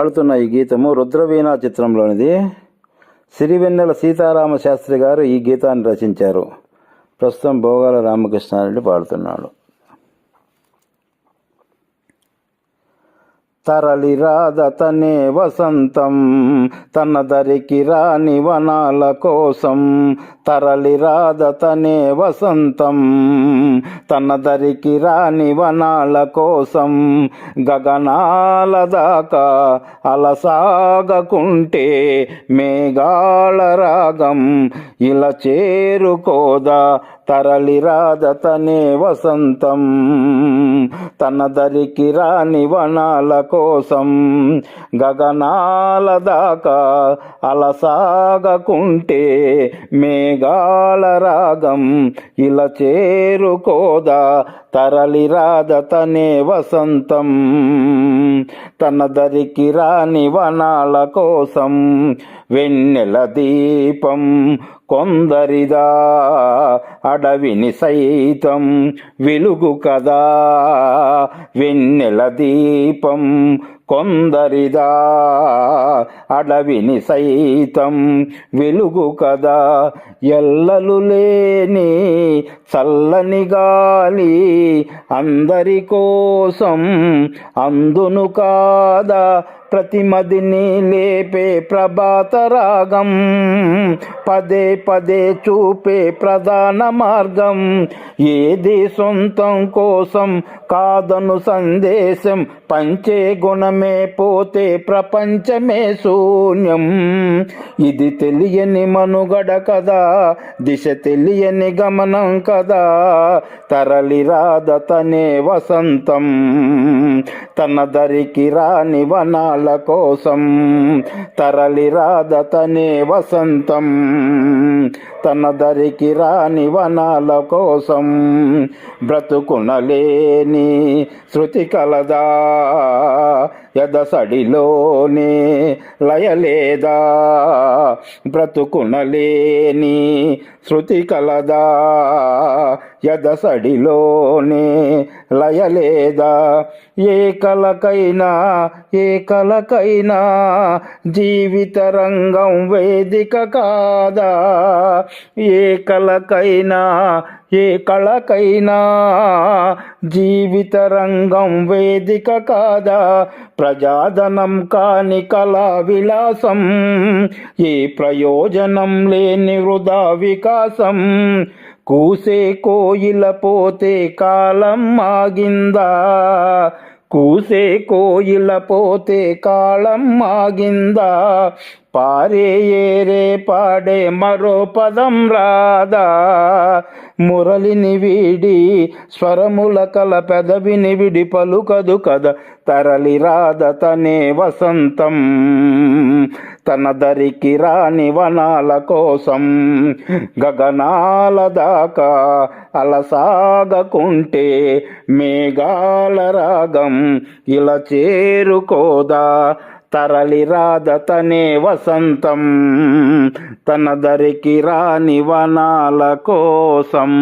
పాడుతున్న ఈ గీతము రుద్రవీణ చిత్రంలోనిది. సిరివెన్నెల సీతారామ శాస్త్రి గారు ఈ గీతాన్ని రచించారు. ప్రస్తుతం భోగాల రామకృష్ణారెడ్డి పాడుతున్నాడు. తరలి రాదతనే వసంతం తన దరికి రాని వనాల కోసం. తరలి రాదతనే వసంతం తన దరికి రాని వనాల కోసం. గగనాల దాకా అలసాగకుంటే మేఘాల రాగం ఇలా చేరుకోదా తరలి రాదతనే వసంతం. తన దరికి రాని వనాల కోసం గగనాల దాకా అలసాగకుంటే మేఘాల రాగం ఇలా చేరుకోదా. తరలి రాదతనే వసంతం. తన దరికి రాని వనాల కోసం వెన్నెల దీపం కొందరిదా అడవిని సైతం వెలుగు కదా. వెన్నెల దీపం కొందరిదా అడవిని సైతం వెలుగు కదా. ఎల్లలు లేని చల్లని గాలి అందరి కోసం అందును కాదా. ప్రతిమదిని లేపే ప్రభాత రాగం. పదే పదే చూపే ప్రధాన మార్గం. ఏది సొంతం కోసం కాదను సందేశం. పంచే గుణమే పోతే ప్రపంచమే శూన్యం. ఇది తెలియని మనుగడ కదా. దిశ తెలియని గమనం కదా. తరలి రాదతనే వసంతం. తన దరికి రాని వనాల కోసం తరలి రాదతనే వసంతం. తన దరికి రాని వనాల కోసం బ్రతుకునలేని శృతి కలదా. యదసడిలోనే లయలేదా. బ్రతుకునలేని శృతి కలదా. యదసడిలోనే లయలేదా. ఏ కలకైనా ఏ కళకైనా జీవిత రంగం వేదిక కాదా? ఏ కలకైనా ఏ కళకైనా జీవిత రంగం వేదిక కాదా? ప్రజాధనం కాని కళా విలాసం ఏ ప్రయోజనం లేని వృధా వికాసం? కూసే కోయిల పోతే కాలం ఆగిందా? కూసే కోయిల పోతే కాళం మాగిందా పారే ఏరే పాడే మరో పదం రాదా. మురళిని వీడి స్వరముల కల పెదవిని విడి పలుకదు కద. తరలి రాదతనే వసంతం. తన దరికి రాని వనాల కోసం గగనాల దాకా అలసాగకుంటే మేఘాల రాగం ఇలా చేరుకోదా. తరలి రాధతనే వసంతం తన దరికి రాని వనాల కోసం.